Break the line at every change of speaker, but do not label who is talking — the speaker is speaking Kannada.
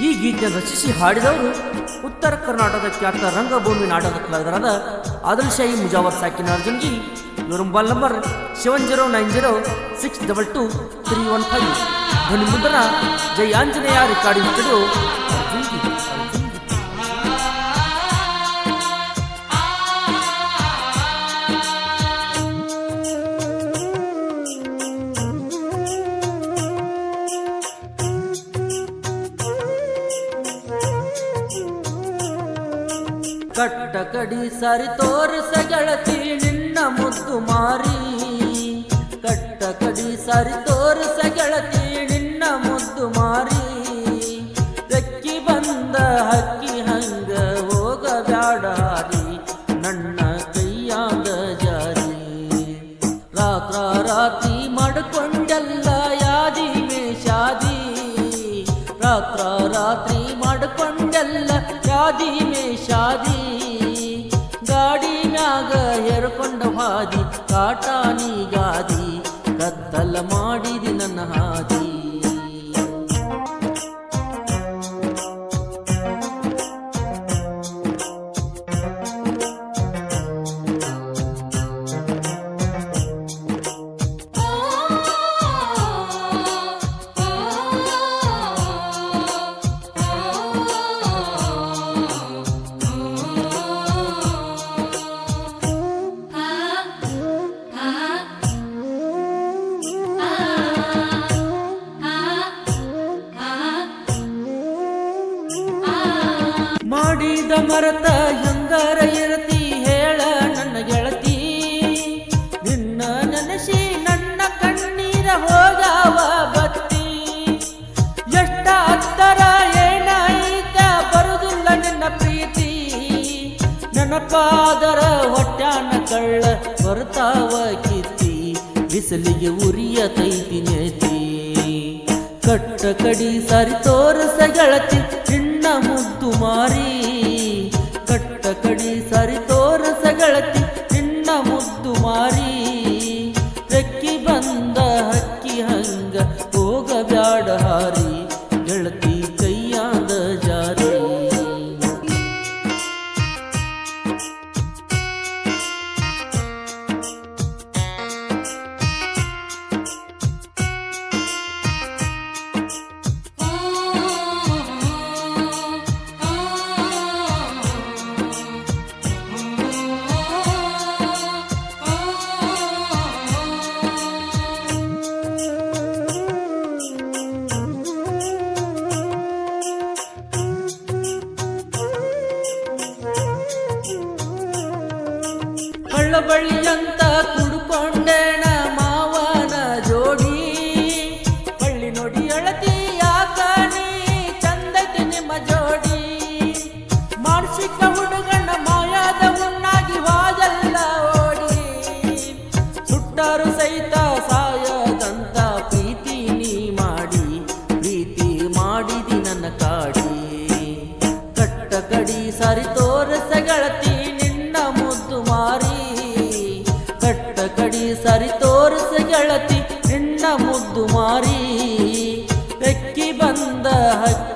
ಈ ಗೀತೆ ರಚಿಸಿ ಹಾಡಿದವರು ಉತ್ತರ ಕರ್ನಾಟಕದ ಖ್ಯಾತ ರಂಗಭೂಮಿ ನಾಟಕ ಕಲಾವಿದರಾದ ಆದಿಲ್ ಶಾಹಿ ಮುಜಾವರ್ ಸಾಕಿನ ಅರ್ಜುನ್ಜಿ ಇವರ mobile number seven zero nine zero six double two three one five. ಧ್ವನಿ ಮುದ್ರಣ ಜೈ ಆಂಜನೇಯ ರೆಕಾರ್ಡಿಂಗ್ ಸ್ಟುಡಿಯೋ ಕಟ್ಟ ಕಡಿ ಸರಿ ತೋರಿಸ ಗೆಳತಿ, ನಿನ್ನ ಮುದ್ದು ಮಾರಿ. ಕಟ್ಟ ಕಡಿ ಸರಿ ತೋರಿಸ ಗೆಳತಿ, ನಿನ್ನ ಮುದ್ದು ಮಾರಿ. ತೆಕ್ಕಿ ಬಂದ ಹಕ್ಕಿ ಹಂಗ ಹೋಗ ಬ್ಯಾಡಾರಿ ನನ್ನ ಕೈಯಾಗ ಜಾರಿ. ರಾತ್ರ ರಾತ್ರಿ ಮಾಡ್ಕೊಂಡೆಲ್ಲ ಯಾದಿ ಮೇಷಾದಿ. ರಾತ್ರ ರಾತ್ರಿ ಮಾಡ್ಕೊಂಡೆಲ್ಲ ಯಾದಿ ಮೇಷಾದಿ. ಕತ್ತಲ ಮಾಡಿದಿ ನನ್ನ ಹಾದಿ ಮರತ ಹಂಗಾರ ಇರತಿ ಹೇಳ ನನ್ನ ಗೆಳತಿ. ನಿನ್ನ ನೆನೆಸಿ ನನ್ನ ಕಣ್ಣೀರ ಹೋಗವ ಬತ್ತಿ. ಎಷ್ಟ ಹತ್ತರ ಏನಾಯಿತ ಬರುದಿಲ್ಲ ನಿನ್ನ ಪ್ರೀತಿ. ನೆನಪಾದರ ಹೊಟ್ಟಾನ ಕಳ್ಳ ಬರ್ತಾವ ಕಿತ್ತಿ. ಬಿಸಿಲಿಗೆ ಉರಿಯ ತೈತಿ ನೆತಿ. ಕಟ್ಟ ಕಡಿ ಸರಿ ತೋರಸ ಗೆಳತಿ, ನಿನ್ನ ಮುದ್ದು ಮಾರಿ. ಹಂಗ ಹೋಗ ಬ್ಯಾಡ ಹಾರಿ ಕಳ್ಳಬಳ್ಳಿಯಂತ ಕುಡ್ಕೊಂಡೇಣ ಮಾವನ ಜೋಡಿ. ಬಳ್ಳಿ ನೋಡಿ ಅಳತಿ ಯಾಕ ನೀ ಚಂದೈತಿ ನಿಮ್ಮ ಜೋಡಿ. ಮಾನಸಿಕ ಹುಡುಗಣ್ಣ ಮಾಯಾದ ಉಣ್ಣಾಗಿ ವಾದಲ್ಲ ಓಡಿ. ಸುಟ್ಟರು ಸಹಿತ ಸಾಯದಂತ ಪ್ರೀತಿ ನೀ ಮಾಡಿ, ಪ್ರೀತಿ ಮಾಡಿದಿ ನನ್ನ ಕಾಡಿ. ಕಟ್ಟ ಕಡಿ ಸರಿ ತೋರಸ ಕಡಿ ಸರಿ ತೋರಿಸ ಗೆಳತಿ ನಿನ್ನ ಮುದ್ದು ಮಾರಿ. ಬೆಕ್ಕಿ ಬಂದ ಹಕ್ಕಿ